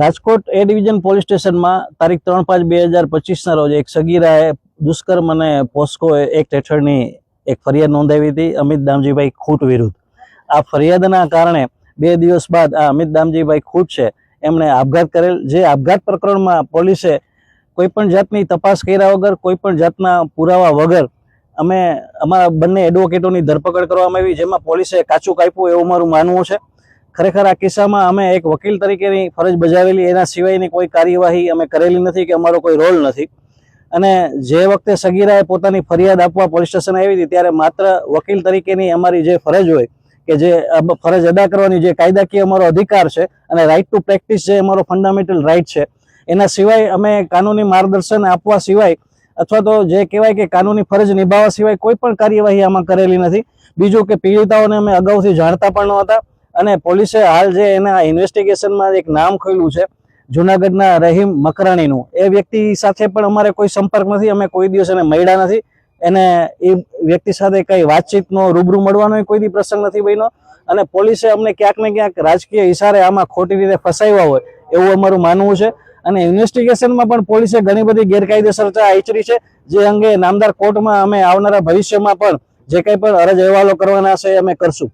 રાજકોટ એ division police સ્ટેશનમાં તારીખ ત્રણ પાંચ બે હજાર પચીસના રોજ એક સગીરાએ દુષ્કર્મ અને પોસ્કો એક્ટ હેઠળની એક ફરિયાદ નોંધાવી હતી અમિત દામજીભાઈ ખૂટ વિરુદ્ધ. આ ફરિયાદના કારણે બે દિવસ બાદ આ અમિત દામજીભાઈ ખૂટ છે, એમણે આપઘાત કરેલ, જે આપઘાત પ્રકરણમાં પોલીસે કોઈપણ જાતની તપાસ કર્યા વગર, કોઈપણ જાતના પુરાવા વગર અમે અમારા બંને એડવોકેટોની ધરપકડ કરવામાં આવી, જેમાં પોલીસે કાચું કાપ્યું એવું મારું માનવું છે. ખરેખર આ કિસ્સામાં અમે એક વકીલ તરીકેની ફરજ બજાવેલી, એના સિવાયની કોઈ કાર્યવાહી અમે કરેલી નથી કે અમારો કોઈ રોલ નથી. અને જે વખતે સગીરાએ પોતાની ફરિયાદ આપવા પોલીસ સ્ટેશન આવી હતી, ત્યારે માત્ર વકીલ તરીકેની અમારી જે ફરજ હોય, કે જે ફરજ અદા કરવાની જે કાયદાકીય અમારો અધિકાર છે અને રાઇટ ટુ પ્રેક્ટિસ જે અમારો ફંડામેન્ટલ રાઇટ છે, એના સિવાય અમે કાનૂની માર્ગદર્શન આપવા સિવાય અથવા તો જે કહેવાય કે કાનૂની ફરજ નિભાવવા સિવાય કોઈ પણ કાર્યવાહી આમાં કરેલી નથી. બીજું કે પીડિતાઓને અમે અગાઉથી જાણતા પણ નહોતા અને પોલીસે હાલ જે એના ઇન્વેસ્ટિગેશનમાં એક નામ ખોલ્યું છે, જુનાગઢના રહીમ મકરાણીનું. એ વ્યક્તિ સાથે પણ અમારે કોઈ સંપર્ક નથી, અમે કોઈ દિવસ એને મળ્યા નથી. એને એ વ્યક્તિ સાથે કંઈ વાતચીતનો રૂબરૂ મળવાનો કોઈ દી પ્રસંગ નથી બન્યો. અને પોલીસે અમને ક્યાંક ને ક્યાંક રાજકીય ઇશારે આમાં ખોટી રીતે ફસાવ્યા હોય, એવું અમારું માનવું છે. અને ઇન્વેસ્ટિગેશનમાં પણ પોલીસે ઘણી બધી ગેરકાયદેસરતા આચરી છે, જે અંગે નામદાર કોર્ટમાં અમે આવનારા ભવિષ્યમાં પણ જે કંઈ પણ અરજ અહેવાલો કરવાના છે, અમે કરશું.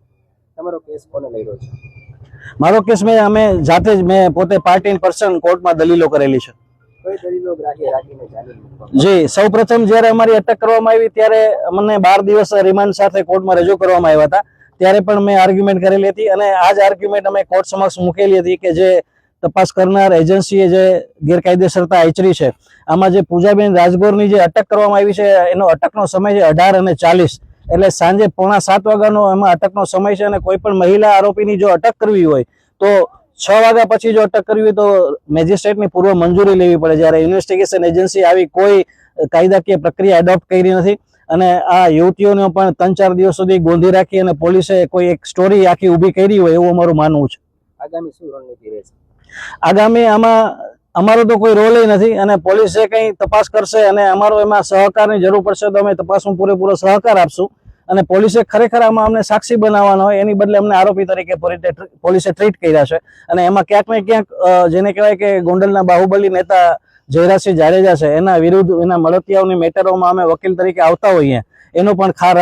તમારો કેસ કોને લઈ રહ્યો છે? મારો કેસ મેં અમે જાતે જ મેં પોતે પાર્ટી ઇન પર્સન કોર્ટમાં દલીલો કરેલી છે. જી સૌ પ્રથમ જ્યારે અમારી અટક કરવામાં આવી ત્યારે અમને બાર દિવસ રિમાન્ડ સાથે કોર્ટમાં રજૂ કરવામાં આવ્યા હતા. ત્યારે પણ મેં આર્ગ્યુમેન્ટ કરેલી હતી અને આ જ આર્ગ્યુમેન્ટ અમે કોર્ટ સમક્ષ મૂકેલી હતી કે જે તપાસ કરનાર એજન્સીએ જે ગેરકાયદેસરતા આચરી છે. આમાં જે પૂજાબેન રાજગોરની જે અટક કરવામાં આવી છે એનો અટકનો સમય છે અઢાર અને ચાલીસ. એટલે સાંજે પોણા સાત વાગ્યાનો એમાં અટકનો સમય છે અને કોઈ પણ મહિલા આરોપીની જો અટક કરવી હોય તો છ વાગ્યા પછી જો અટક કરવી હોય તો મેજિસ્ટ્રેટની પૂર્વ મંજૂરી લેવી પડે. જ્યારે ઇન્વેસ્ટિગેશન એજન્સી આવી કોઈ કાયદાકીય પ્રક્રિયા એડોપ્ટ કરી નથી અને આ યુવતીઓને પણ ત્રણ ચાર દિવસ સુધી ગોંધી રાખી અને પોલીસે કોઈ એક સ્ટોરી આખી ઊભી કરી હોય એવું અમારું માનવું છે. આગામી શું રણનીતિ રહેશે? આગામી આમાં અમારો તો કોઈ રોલ નથી અને પોલીસે કંઈ તપાસ કરશે અને અમારો એમાં સહકારની જરૂર પડશે તો અમે તપાસમાં પૂરેપૂરો સહકાર આપશું. અને પોલીસે ખરેખર આમાં અમને સાક્ષી બનાવવાનો હોય એની બદલે અમને આરોપી તરીકે પોલીસે ટ્રીટ કર્યા છે. અને એમાં ક્યાંક ને ક્યાંક જેને કહેવાય કે ગોંડલના બાહુબલી નેતા જયરાજસિંહ જાડેજા છે, એના વિરુદ્ધ એના મળતિયાઓની મેટરોમાં અમે વકીલ તરીકે આવતા હોઈએ. એનો પણ ખાર